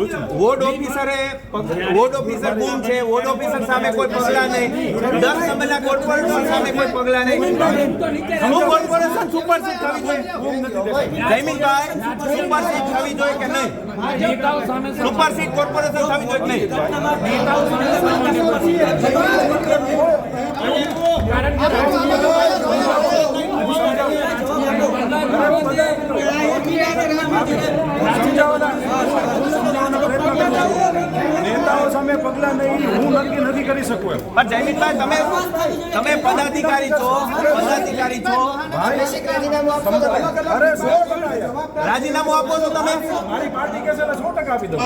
Ward ઓફિસરે ward officer ગુમ છે, ward officer સામે કોઈ પગલા નહીં. દસ નંબરના કોર્પોરેટર સામે કોઈ પગલા નહીં. હું કોર્પોરેશન સુપરસીડ થવી જોઈએ. જયમીનભાઈ સુપરસીડ થવી જોઈએ કે નહીં? સુપરસીટ કોર્પોરેશન થવી જોઈએ નેતાઓ સામે પગલા નહીં હું નક્કી નથી કરી શકું એમ. પણ જયમીનભાઈ તમે તમે પદાધિકારી છો પદાધિકારી છો. અરે સો ટકા રાજીનામું આપો છો તમે. મારી પાર્ટી કહેશે એટલે સો ટકા આપી દઉં.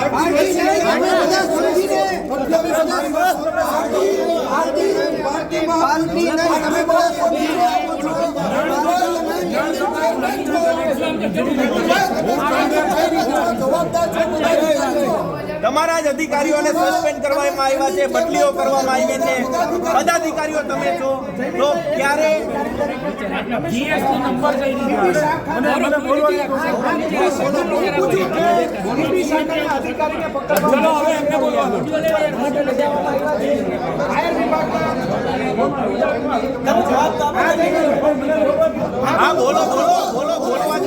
તમારા જ અધિકારીઓને સસ્પેન્ડ કરવામાં આવ્યા છે બદલીઓ કરવામાં આવી છે. પદાધિકારીઓ તમે છો. તો ક્યારે? મને મને બોલવા દીધું. હા બોલો બોલો બોલો બોલવા જ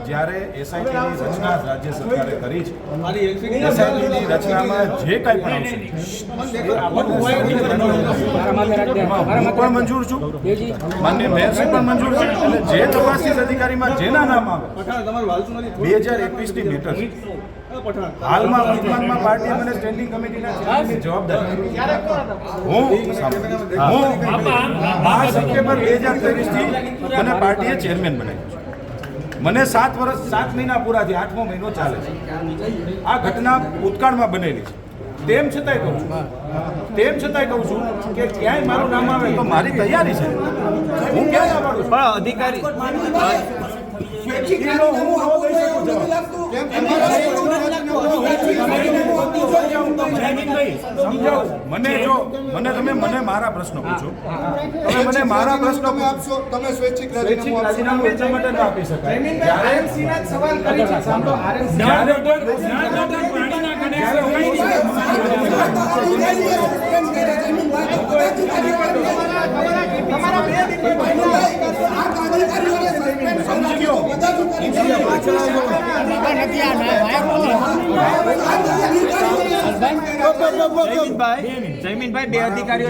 જ્યારે એસઆઈટીની રચના રાજ્ય સરકારે કરી છે એસઆઈટીની રચનામાં જે કાંઈ પણ આવશે. હું પણ મંજૂર છું. માન્ય મેયરશ્રી પણ મંજૂર છે. અને જે તપાસી અધિકારીમાં જેના નામ આવે, બે હજાર એકવીસની મીટર હાલમાં વર્તમાનમાં પાર્ટીએ મને સ્ટેન્ડિંગ કમિટીના જવાબદારી. હું હું બાર સપ્ટેમ્બર બે હજાર ત્રેવીસથી મને પાર્ટીએ ચેરમેન બનાવ્યું છે. મને સાત વર્ષ સાત મહિના પૂરા થયા આઠમો મહિનો ચાલે છે. આ ઘટના ભૂતકાળમાં બનેલી છે. તેમ છતાંય કહું છું. તેમ છતાંય કહું છું કે ક્યાંય મારું નામ આવે તો મારી તૈયારી છે. હું ક્યાંય ના પાડું પણ અધિકારી હું ન દઈ શકું સમજાવું. મને જો મને તમે મને મારા પ્રશ્નો પૂછો. તમે મને મારા પ્રશ્નો પૂછો આપશો તમે સ્વૈચ્છિક રાજીનામું એટલા માટે ના આપી શકાય. જ્યારે જ્યારે જ્યારે હું સમજી ગયો. જયમીનભાઈ જયમીનભાઈ બે અધિકારીઓને સિનિયર ટીમમાં એડમિટ કર્યા છે મને જયમીનભાઈ બે અધિકારીઓ